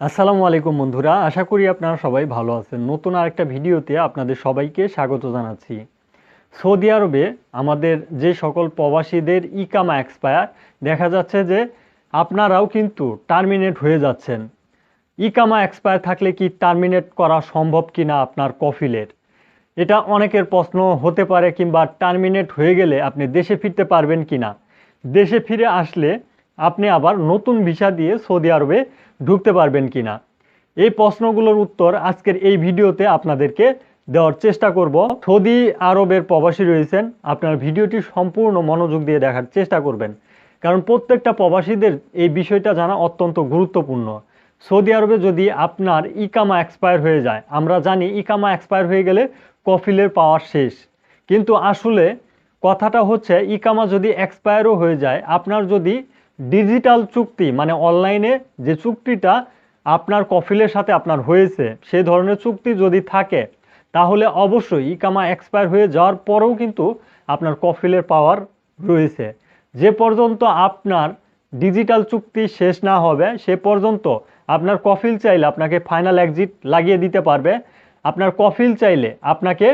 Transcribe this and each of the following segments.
আসসালামু আলাইকুম বন্ধুরা, আশা করি আপনারা সবাই ভালো আছেন। নতুন আরেকটা ভিডিওতে আপনাদের সবাইকে স্বাগত জানাচ্ছি। সৌদি আরবে আমাদের যে সকল প্রবাসীদের ইকামা এক্সপায়ার, দেখা যাচ্ছে যে আপনারাও কিন্তু টার্মিনেট হয়ে যাচ্ছেন। ইকামা এক্সপায়ার থাকলে কি টার্মিনেট করা সম্ভব কি না আপনার কফিলের? এটা অনেকের প্রশ্ন হতে পারে কিংবা টার্মিনেট হয়ে গেলে আপনি দেশে ফিরতে পারবেন কি না দেশে ফিরে আসলে আপনি আবার নতুন ভিসা দিয়ে সৌদি আরবে ঢুকতে পারবেন কি না এই প্রশ্নগুলোর উত্তর আজকের এই ভিডিওতে আপনাদেরকে দেওয়ার চেষ্টা করব। সৌদি আরবের প্রবাসী রয়েছেন, আপনার ভিডিওটি সম্পূর্ণ মনোযোগ দিয়ে দেখার চেষ্টা করবেন। কারণ প্রত্যেকটা প্রবাসীদের এই বিষয়টা জানা অত্যন্ত গুরুত্বপূর্ণ। সৌদি আরবে যদি আপনার ইকামা এক্সপায়ার হয়ে যায়, আমরা জানি ইকামা এক্সপায়ার হয়ে গেলে কফিলের পাওয়ার শেষ। কিন্তু আসলে কথাটা হচ্ছে, ইকামা যদি এক্সপায়ারও হয়ে যায়, আপনার যদি ডিজিটাল চুক্তি মানে অনলাইনে যে চুক্তিটা আপনার কফিলের সাথে আপনার হয়েছে সেই ধরনের চুক্তি যদি থাকে, তাহলে অবশ্যই ইকামা এক্সপায়ার হয়ে যাওয়ার পরেও কিন্তু আপনার কফিলের পাওয়ার রয়েছে। যে পর্যন্ত আপনার ডিজিটাল চুক্তি শেষ না হবে, সে পর্যন্ত আপনার কফিল চাইলে আপনাকে ফাইনাল এক্সিট লাগিয়ে দিতে পারবে। আপনার কফিল চাইলে আপনাকে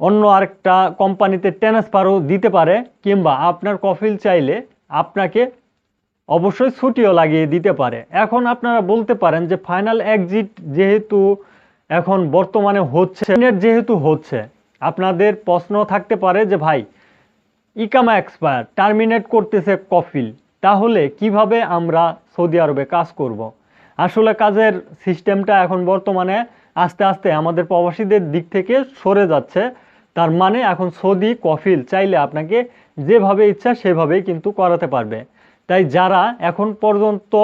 অন্য আরেকটা কোম্পানিতে ট্রান্সফারও দিতে পারে, কিংবা আপনার কফিল চাইলে আপনাকে অবশ্যই ছুটিও লাগিয়ে দিতে পারে এখন আপনারা বলতে পারেন যে ফাইনাল এক্সিট যেহেতু এখন বর্তমানে হচ্ছে যেহেতু হচ্ছে, আপনাদের প্রশ্ন থাকতে পারে যে ভাই, ইকামা এক্সপায়ার টার্মিনেট করতেছে কফিল, তাহলে কীভাবে আমরা সৌদি আরবে কাজ করব। আসলে কাজের সিস্টেমটা এখন বর্তমানে আস্তে আস্তে আমাদের প্রবাসীদের দিক থেকে সরে যাচ্ছে তার মানে এখন সৌদি কফিল চাইলে আপনাকে যেভাবে ইচ্ছা সেভাবেই কিন্তু করাতে পারবে। তাই যারা এখন পর্যন্ত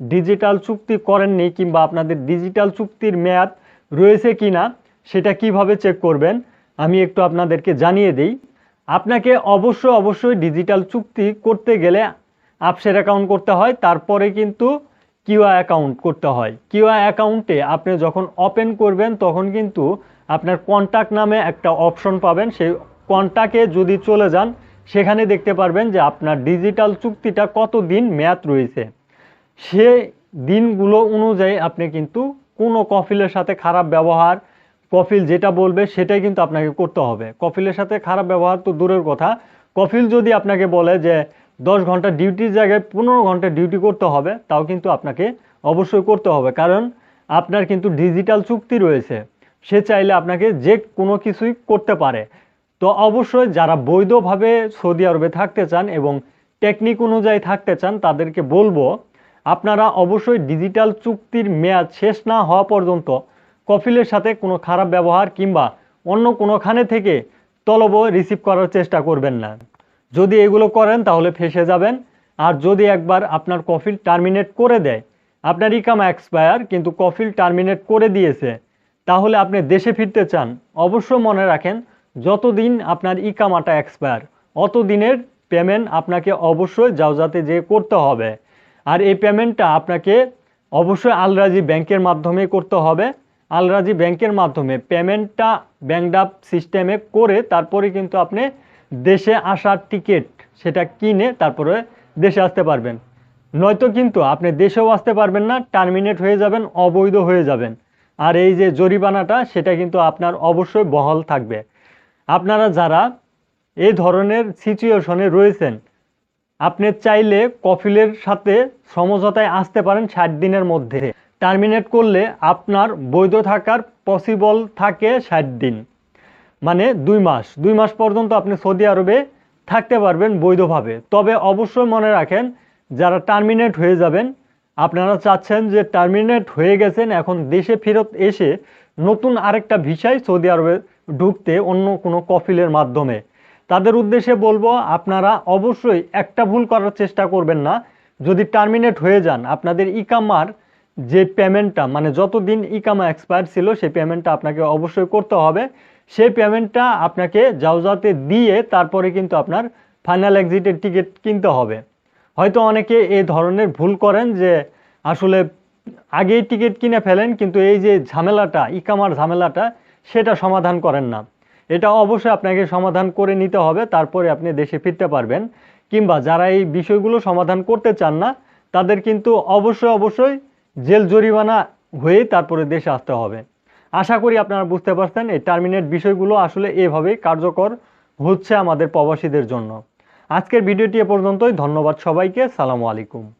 ডিজিটাল চুক্তি করেননি কিংবা আপনাদের ডিজিটাল চুক্তির মেয়াদ রয়েছে কি না সেটা কীভাবে চেক করবেন, আমি একটু আপনাদেরকে জানিয়ে দিই। আপনাকে অবশ্যই অবশ্যই ডিজিটাল চুক্তি করতে গেলে আপসের অ্যাকাউন্ট করতে হয়, তারপরে কিন্তু কিউআই অ্যাকাউন্ট করতে হয়। কিউআই অ্যাকাউন্টে আপনি যখন ওপেন করবেন, তখন কিন্তু আপনার কন্ট্যাক্ট নামে একটা অপশন পাবেন। সেই কন্ট্যাক্টে যদি চলে যান সেখানে দেখতে পারবেন যে আপনার ডিজিটাল চুক্তিটা কত দিন মেয়াদ রয়েছে। সে দিনগুলো অনুযায়ী আপনি কিন্তু কোনো কফিলের সাথে খারাপ ব্যবহার, কফিল যেটা বলবে সেটাই কিন্তু আপনাকে করতে হবে। কফিলের সাথে খারাপ ব্যবহার তো দূরের কথা। কফিল যদি আপনাকে বলে যে দশ ঘণ্টা ডিউটির জায়গায় পনেরো ঘণ্টা ডিউটি করতে হবে, তাও কিন্তু আপনাকে অবশ্যই করতে হবে। কারণ আপনার কিন্তু ডিজিটাল চুক্তি রয়েছে। সে চাইলে আপনাকে যে কোনো কিছুই করতে পারে। তো অবশ্যই যারা বৈধভাবে সৌদি আরবে থাকতে চান এবং টেকনিক অনুযায়ী থাকতে চান, তাদেরকে বলব, আপনারা অবশ্যই ডিজিটাল চুক্তির মেয়াদ শেষ না হওয়া পর্যন্ত কফিলের সাথে কোনো খারাপ ব্যবহার কিংবা অন্য কোনোখানে থেকে তলব রিসিভ করার চেষ্টা করবেন না। যদি এগুলো করেন, তাহলে ফেসে যাবেন। আর যদি একবার আপনার কফিল টার্মিনেট করে দেয়, আপনার ইকামা এক্সপায়ার কিন্তু কফিল টার্মিনেট করে দিয়েছে, তাহলে আপনি দেশে ফিরতে চান, অবশ্য মনে রাখেন যতদিন আপনার ইকামাটা এক্সপায়ার অত দিনের পেমেন্ট আপনাকে অবশ্যই যাওজাতে যে করতে হবে। আর এই পেমেন্টটা আপনাকে অবশ্যই আলরাজি ব্যাংকের মাধ্যমে করতে হবে। আলরাজি ব্যাংকের মাধ্যমে পেমেন্টটা ব্যাংকডাপ সিস্টেমে করে তারপরে কিন্তু আপনি দেশে আসার টিকিট সেটা কিনে তারপরে দেশে আসতে পারবেন। নয়তো কিন্তু আপনি দেশেও আসতে পারবেন না টার্মিনেট হয়ে যাবেন, অবৈধ হয়ে যাবেন। আর এই যে জরিমানাটা, সেটা কিন্তু আপনার অবশ্যই বহাল থাকবে। আপনারা যারা এই ধরনের সিচুয়েশনে রয়েছেন, আপনি চাইলে কফিলের সাথে সমঝোতায় আসতে পারেন ষাট দিনের মধ্যে। টার্মিনেট করলে আপনার বৈধ থাকার পসিবল থাকে ষাট দিন। মানে দুই মাস। দুই মাস পর্যন্ত আপনি সৌদি আরবে থাকতে পারবেন বৈধভাবে। তবে অবশ্যই মনে রাখেন, যারা টার্মিনেট হয়ে যাবেন, আপনারা চাচ্ছেন যে টার্মিনেট হয়ে গেছেন, এখন দেশে ফেরত এসে নতুন আরেকটা ভিসায় সৌদি আরবে ঢুকতে অন্য কোনো কফিলের মাধ্যমে। তাদের উদ্দেশ্যে বলব, আপনারা অবশ্যই একটা ভুল করার চেষ্টা করবেন না। যদি টার্মিনেট হয়ে যান, আপনাদের ইকামার যে পেমেন্টটা মানে যতদিন ইকামা এক্সপায়ার ছিল, সেই পেমেন্টটা আপনাকে অবশ্যই করতে হবে। সেই পেমেন্টটা আপনাকে যাওজাতে দিয়ে তারপরে কিন্তু আপনার ফাইনাল এক্সিটের টিকিট কিনতে হবে। হয়তো অনেকে এই ধরনের ভুল করেন যে, আসলে আগেই টিকিট কিনে ফেলেন, কিন্তু এই যে ঝামেলাটা, ইকামার ঝামেলাটা সেটা সমাধান করেন না। এটা অবশ্যই আপনাকে সমাধান করে নিতে হবে, তারপরে আপনি দেশে ফিরতে পারবেন। কিংবা যারা এই বিষয়গুলো সমাধান করতে চান না, তাদের কিন্তু অবশ্যই অবশ্যই জেল জরিমানা হয়েই তারপরে দেশে আসতে হবে। আশা করি আপনারা বুঝতে পারছেন, এই টার্মিনেট বিষয়গুলো আসলে এভাবেই কার্যকর হচ্ছে আমাদের প্রবাসীদের জন্য। আজকের ভিডিওটি এ পর্যন্তই, ধন্যবাদ সবাইকে, সালামু আলাইকুম।